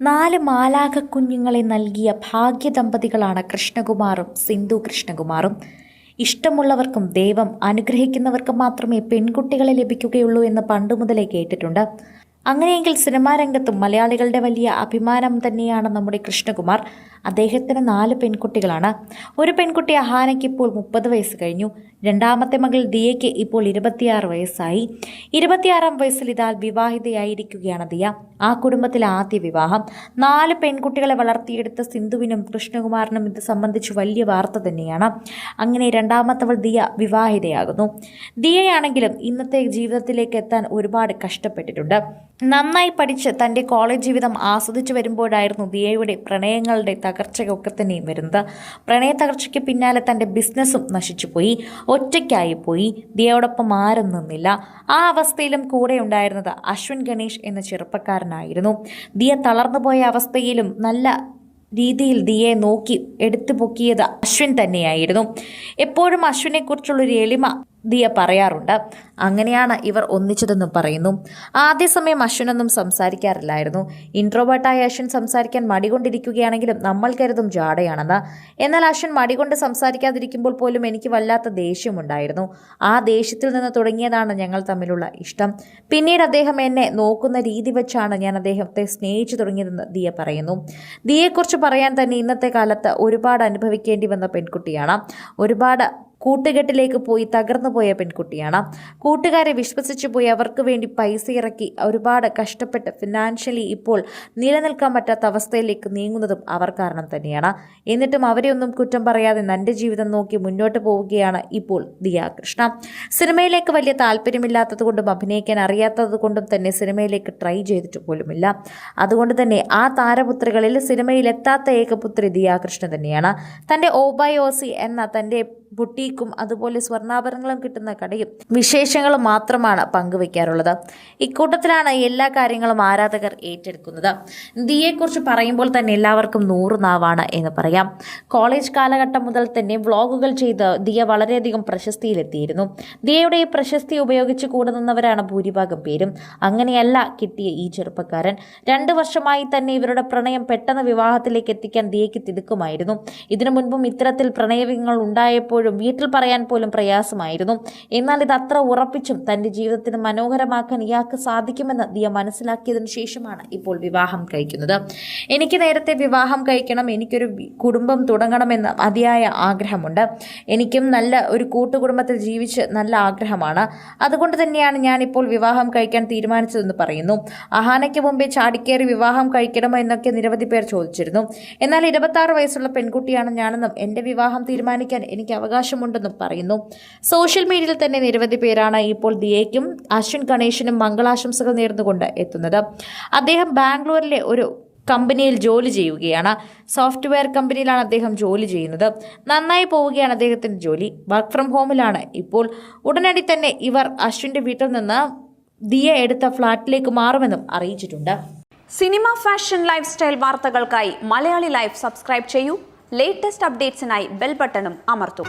നാല് മാലാഖ കുഞ്ഞുങ്ങളെ നൽകിയ ഭാഗ്യദമ്പതികളാണ് കൃഷ്ണകുമാറും സിന്ധു കൃഷ്ണകുമാറും. ഇഷ്ടമുള്ളവർക്കും ദൈവം അനുഗ്രഹിക്കുന്നവർക്കും മാത്രമേ പെൺകുട്ടികളെ ലഭിക്കുകയുള്ളൂ എന്ന് പണ്ടു മുതലേ കേട്ടിട്ടുണ്ട്. അങ്ങനെയെങ്കിൽ സിനിമാ രംഗത്തും മലയാളികളുടെ വലിയ അഭിമാനം തന്നെയാണ് നമ്മുടെ കൃഷ്ണകുമാർ. അദ്ദേഹത്തിന് നാല് പെൺകുട്ടികളാണ്. ഒരു പെൺകുട്ടി അഹാനയ്ക്ക് ഇപ്പോൾ മുപ്പത് വയസ്സ് കഴിഞ്ഞു. രണ്ടാമത്തെ മകൾ ദിയയ്ക്ക് ഇപ്പോൾ ഇരുപത്തിയാറ് വയസ്സായി. ഇരുപത്തിയാറാം വയസ്സിൽ ഇതാൽ വിവാഹിതയായിരിക്കുകയാണ് ദിയ. ആ കുടുംബത്തിലെ ആദ്യ വിവാഹം. നാല് പെൺകുട്ടികളെ വളർത്തിയെടുത്ത സിന്ധുവിനും കൃഷ്ണകുമാറിനും ഇത് സംബന്ധിച്ച് വലിയ വാർത്ത തന്നെയാണ്. അങ്ങനെ രണ്ടാമത്തവൾ ദിയ വിവാഹിതയാകുന്നു. ദിയയാണെങ്കിലും ഇന്നത്തെ ജീവിതത്തിലേക്ക് എത്താൻ ഒരുപാട് കഷ്ടപ്പെട്ടിട്ടുണ്ട്. നന്നായി പഠിച്ച് തന്റെ കോളേജ് ജീവിതം ആസ്വദിച്ചു വരുമ്പോഴായിരുന്നു ദിയയുടെ പ്രണയങ്ങളുടെ തകർച്ചയൊക്കെ തന്നെയും വരുന്നത്. പ്രണയ തകർച്ചയ്ക്ക് പിന്നാലെ തന്റെ ബിസിനസ്സും നശിച്ചുപോയി. ഒറ്റയ്ക്കായി പോയി. ദിയയോടൊപ്പം ആരും നിന്നില്ല. ആ അവസ്ഥയിലും കൂടെ ഉണ്ടായിരുന്നത് അശ്വിൻ ഗണേഷ് എന്ന ചെറുപ്പക്കാരനായിരുന്നു. ദിയ തളർന്നുപോയ അവസ്ഥയിലും നല്ല രീതിയിൽ ദിയെ നോക്കി എടുത്തു പൊക്കിയത് അശ്വിൻ തന്നെയായിരുന്നു. എപ്പോഴും അശ്വിനെക്കുറിച്ചുള്ളൊരു എളിമ ദിയ പറയാറുണ്ട്. അങ്ങനെയാണ് ഇവർ ഒന്നിച്ചതെന്നും പറയുന്നു. ആദ്യ സമയം അശ്വിനൊന്നും സംസാരിക്കാറില്ലായിരുന്നു. ഇൻട്രോവേർട്ടായ അശ്വിൻ സംസാരിക്കാൻ മടികൊണ്ടിരിക്കുകയാണെങ്കിലും നമ്മൾ കരുതും ജാടയാണെന്ന് എന്നാൽ അശ്വിൻ മടികൊണ്ട് സംസാരിക്കാതിരിക്കുമ്പോൾ പോലും എനിക്ക് വല്ലാത്ത ദേഷ്യമുണ്ടായിരുന്നു. ആ ദേഷ്യത്തിൽ നിന്ന് തുടങ്ങിയതാണ് ഞങ്ങൾ തമ്മിലുള്ള ഇഷ്ടം. പിന്നീട് അദ്ദേഹം എന്നെ നോക്കുന്ന രീതി വെച്ചാണ് ഞാൻ അദ്ദേഹത്തെ സ്നേഹിച്ചു തുടങ്ങിയതെന്ന് ദിയ പറയുന്നു. ദിയെക്കുറിച്ച് പറയാൻ തന്നെ ഇന്നത്തെ കാലത്ത് ഒരുപാട് അനുഭവിക്കേണ്ടി വന്ന പെൺകുട്ടിയാണ്. ഒരുപാട് കൂട്ടുകെട്ടിലേക്ക് പോയി തകർന്നു പോയ പെൺകുട്ടിയാണ്. കൂട്ടുകാരെ വിശ്വസിച്ചു പോയി അവർക്ക് വേണ്ടി പൈസ ഇറക്കി ഒരുപാട് കഷ്ടപ്പെട്ട് ഫിനാൻഷ്യലി ഇപ്പോൾ നിലനിൽക്കാൻ പറ്റാത്ത അവസ്ഥയിലേക്ക് നീങ്ങുന്നതും അവർ കാരണം തന്നെയാണ്. എന്നിട്ടും അവരെ ഒന്നും കുറ്റം പറയാതെ തന്റെ ജീവിതം നോക്കി മുന്നോട്ട് പോവുകയാണ് ഇപ്പോൾ ദിയാകൃഷ്ണ സിനിമയിലേക്ക് വലിയ താല്പര്യമില്ലാത്തത് കൊണ്ടും അഭിനയിക്കാൻ അറിയാത്തത് കൊണ്ടും തന്നെ സിനിമയിലേക്ക് ട്രൈ ചെയ്തിട്ട് പോലുമില്ല. അതുകൊണ്ട് തന്നെ ആ താരപുത്രികളിൽ സിനിമയിൽ എത്താത്ത ഏകപുത്രി ദിയാകൃഷ്ണ തന്നെയാണ്. തന്റെ ഓബയോസി എന്ന തന്റെ ബുട്ടീക്കും അതുപോലെ സ്വർണാഭരണങ്ങളും കിട്ടുന്ന കടയും വിശേഷങ്ങളും മാത്രമാണ് പങ്കുവെക്കാറുള്ളത് ഇക്കൂട്ടത്തിലാണ് എല്ലാ കാര്യങ്ങളും ആരാധകർ ഏറ്റെടുക്കുന്നത്. ദിയെക്കുറിച്ച് പറയുമ്പോൾ തന്നെ എല്ലാവർക്കും നൂറ് നാവാണ് എന്ന് പറയാം. കോളേജ് കാലഘട്ടം മുതൽ തന്നെ വ്ളോഗുകൾ ചെയ്ത് ദിയ വളരെയധികം പ്രശസ്തിയിലെത്തിയിരുന്നു. ദിയയുടെ ഈ പ്രശസ്തി ഉപയോഗിച്ച് കൂടെ നിന്നവരാണ് ഭൂരിഭാഗം പേരും. അങ്ങനെയല്ല കിട്ടിയ ഈ ചെറുപ്പക്കാരൻ. രണ്ട് വർഷമായി തന്നെ ഇവരുടെ പ്രണയം പെട്ടെന്ന് വിവാഹത്തിലേക്ക് എത്തിക്കാൻ ദിയയ്ക്ക് തിടുക്കുമായിരുന്നു. ഇതിനു മുൻപും ഇത്തരത്തിൽ പ്രണയങ്ങൾ ഉണ്ടായപ്പോഴും വീട്ടിൽ പറയാൻ പോലും പ്രയാസമായിരുന്നു. എന്നാൽ ഇത് അത്ര ഉറപ്പിച്ചും തന്റെ ജീവിതത്തിന് മനോഹരമാക്കാൻ ഇയാൾക്ക് സാധിക്കുമെന്ന് ദിയ മനസ്സിലാക്കിയതിന് ശേഷമാണ് ഇപ്പോൾ വിവാഹം കഴിക്കുന്നത്. എനിക്ക് നേരത്തെ വിവാഹം കഴിക്കണം എനിക്കൊരു കുടുംബം തുടങ്ങണമെന്ന് അതിയായ ആഗ്രഹമുണ്ട്. എനിക്കും നല്ല ഒരു കൂട്ടുകുടുംബത്തിൽ ജീവിച്ച് നല്ല ആഗ്രഹമാണ്. അതുകൊണ്ട് തന്നെയാണ് ഞാനിപ്പോൾ വിവാഹം കഴിക്കാൻ തീരുമാനിച്ചതെന്ന് പറയുന്നു. അഹാനയ്ക്ക് മുമ്പേ ചാടിക്കേറി വിവാഹം കഴിക്കണമോ എന്നൊക്കെ നിരവധി പേർ ചോദിച്ചിരുന്നു. എന്നാൽ ഇരുപത്തി വയസ്സുള്ള പെൺകുട്ടിയാണ് ഞാനെന്നും എന്റെ വിവാഹം തീരുമാനിക്കാൻ എനിക്ക് അവകാശമുണ്ടെന്നും പറയുന്നു. സോഷ്യൽ മീഡിയയിൽ തന്നെ നിരവധി പേരാണ് ഇപ്പോൾ ദിയയ്ക്കും അശ്വിൻ ഗണേശിനും മംഗളാശംസകൾ നേർന്നുകൊണ്ട് എത്തുന്നത്. അദ്ദേഹം ബാംഗ്ലൂരിലെ ഒരു കമ്പനിയിൽ ജോലി ചെയ്യുകയാണ്. സോഫ്റ്റ്വെയർ കമ്പനിയിലാണ് അദ്ദേഹം ജോലി ചെയ്യുന്നത്. നന്നായി പോവുകയാണ് അദ്ദേഹത്തിന്റെ ജോലി. വർക്ക് ഫ്രം ഹോമിലാണ് ഇപ്പോൾ. ഉടനടി തന്നെ ഇവർ അശ്വിന്റെ വീട്ടിൽ നിന്ന് ദിയ എടുത്ത ഫ്ലാറ്റിലേക്ക് മാറുമെന്നും അറിയിച്ചിട്ടുണ്ട്. സിനിമ ഫാഷൻ ലൈഫ് സ്റ്റൈൽ വാർത്തകൾക്കായി മലയാളി ലൈഫ് സബ്സ്ക്രൈബ് ചെയ്യൂ. ലേറ്റസ്റ്റ് അപ്ഡേറ്റ്സിനായി ബെൽ ബട്ടണും അമർത്തും.